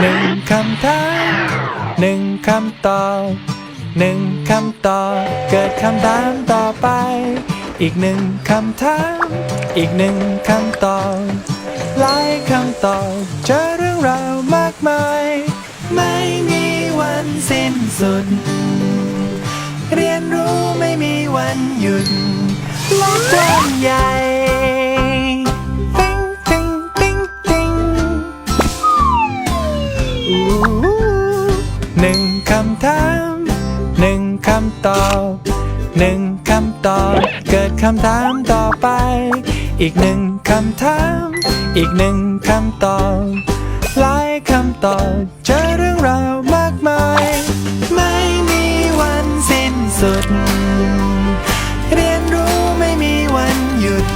หนึ่งคำถามหนึ่งคำตอบหนึ่งคำตอบเกิดคำถามต่อไป อีกหนึ่งคำถาม อีกหนึ่งคำตอบหลายคำตอบเจอเรื่องราวมากมาย ไม่มีวันสิ้นสุด เรียนรู้ไม่มีวันหยุดโลกกว้างใหญ่ หนึ่งคำถามหนึ่งคำตอบหนึ่งคำตอบ เกิดคำถามต่อไป อีกหนึ่งคำถาม อีกหนึ่งคำตอบ หลายคำตอบเจอเรื่องราวมากมาย ไม่มีวันสิ้นสุด เรียนรู้ไม่มีวันหยุด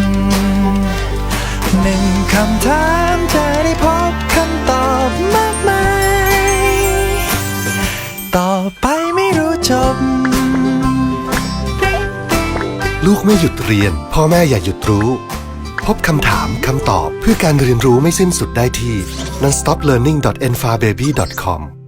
หนึ่งคำถาม ลูกไม่หยุดเรียน พ่อแม่อย่าหยุดรู้ พบคำถามคำตอบเพื่อการเรียนรู้ไม่สิ้นสุดได้ที่ nonstoplearning.enfababy.com